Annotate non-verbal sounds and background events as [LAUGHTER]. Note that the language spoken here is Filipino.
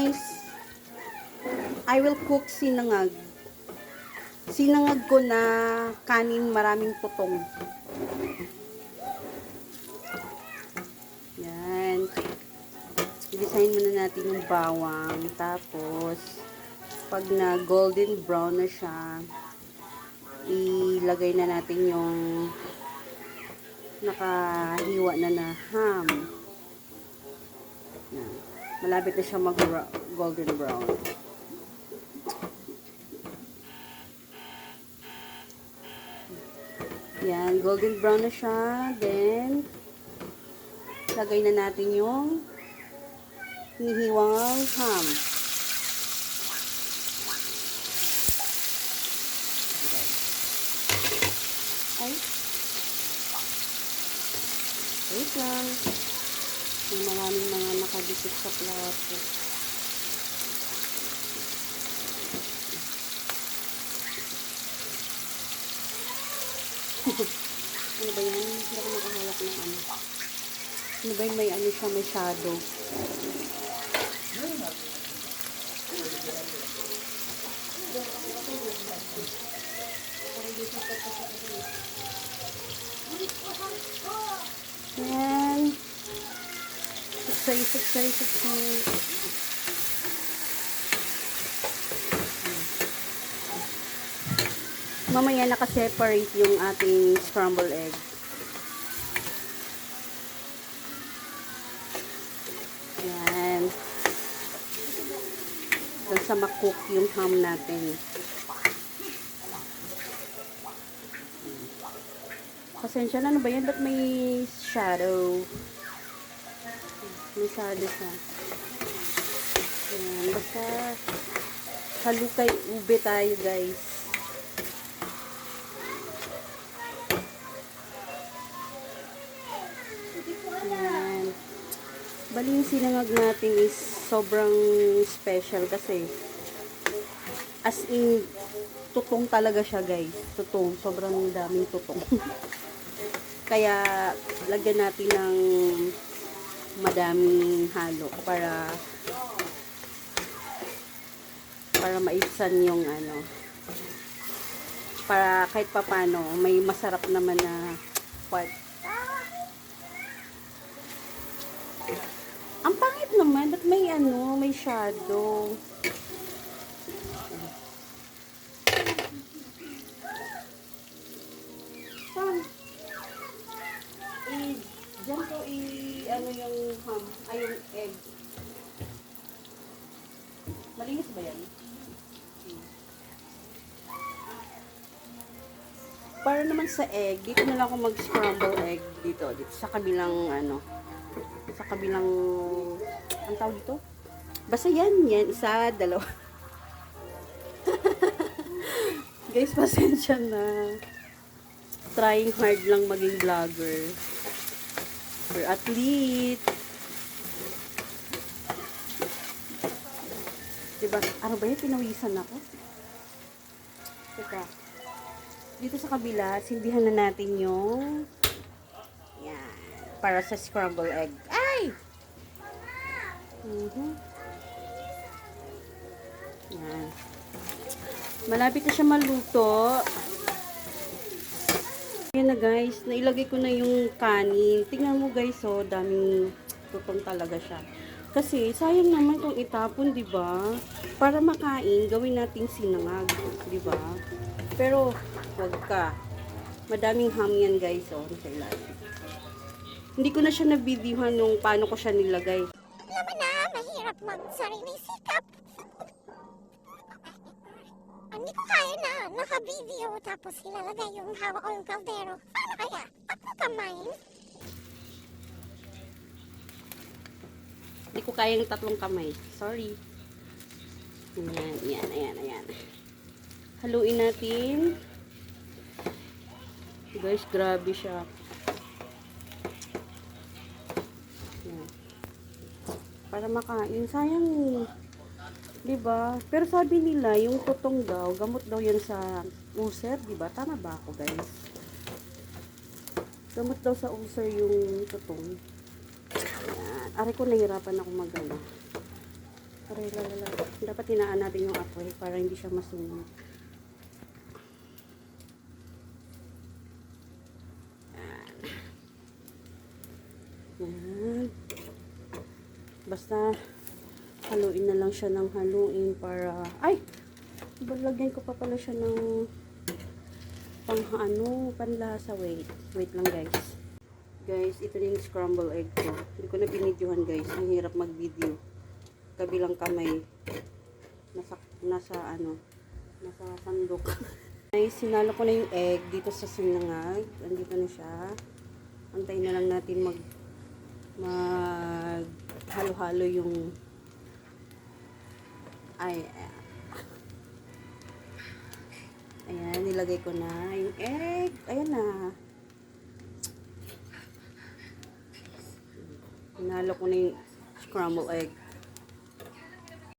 guys, I will cook sinangag. Sinangag ko na kanin maraming tutong. Yan. I-design muna natin yung bawang. Tapos, pag na golden brown na siya, ilagay na natin yung nakahiwa na na ham. Yan. Malapit na siya mag golden brown. Yan, golden brown na siya. Then, lagay na natin yung hinihiwang ham. Ay. Wait lang. May maraming mga nakadikit sa plato. [LAUGHS] ano ba yan? Hindi ako makahawak ng ano. Ano ba yun? May ano siya, may shadow. Yan. Suksay, suksay, suksay. Mamaya naka-separate yung ating scrambled egg. Yan. Doon sa makook yung ham natin. Pasensya na, ano ba yan? Ba't may shadow? May shadow siya. Yan, basta halukay ube tayo guys. Yan. Bali yung sinangag natin is sobrang special kasi as in tutong talaga siya guys. Tutong. Sobrang daming tutong. [LAUGHS] Kaya lagyan natin ng madaming halo para para maisan yung ano. Para kahit papano may masarap naman na what ang pangit naman ba't may ano may shadow Saan? i dyan ko i ano yung ham ay yung egg malinis ba yan? Para naman sa egg, dito na lang ako mag-scramble egg dito, dito sa kabilang ano, sa kabilang, ang tawag dito? Basta yan, yan, isa, dalawa. [LAUGHS] Guys, pasensya na. Trying hard lang maging vlogger. Or athlete. Diba? Ano ba yun? Pinawisan ako. Teka. Dito sa kabila, silbihan na natin yung yan. Para sa scramble egg. Ay! Mhm. Yan. Malapit na siya maluto. Yan na guys, nailagay ko na yung kanin. Tingnan mo guys, oh, daming tutong talaga siya. Kasi sayang naman kung itapon, 'di ba? Para makain, gawin nating sinangag, 'di ba? Pero wag ka. Madaming ham yan guys, oh, sa ilalim. Hindi ko na siya na-videohan nung paano ko siya nilagay. Mo na, mahirap mag-sarili sikap. Hindi ko kaya na naka-video tapos ilalagay yung hawak ko yung kaldero. Paano kaya? Ako kamay. Hindi ko kaya ng tatlong kamay. Sorry. Ayan, ayan, ayan, ayan. Haluin natin. Guys, grabe siya. Ayan. Para makain. Sayang eh. Diba? Pero sabi nila, yung tutong daw, gamot daw yan sa ulcer, diba? Tama ba ako, guys? Gamot daw sa ulcer yung tutong. Ayan. Aray ko, nahirapan ako magano. Aray, lalala. Dapat hinaan natin yung apoy para hindi siya masunog. Yan. Basta haluin na lang siya ng haluin para ay balagyan ko pa pala siya ng pang ano panlasa. Wait wait lang guys. Guys ito na yung scramble egg ko. Hindi ko na binidyohan guys. Ang hirap mag video kabilang kamay. Nasa nasa ano nasa sandok. [LAUGHS] Guys sinalo ko na yung egg dito sa sinangag. Andito na siya. Antayin na lang natin mag mag halo-halo yung ay ayan nilagay ko na yung egg. Ayan na. Hinalo ko na yung scrambled egg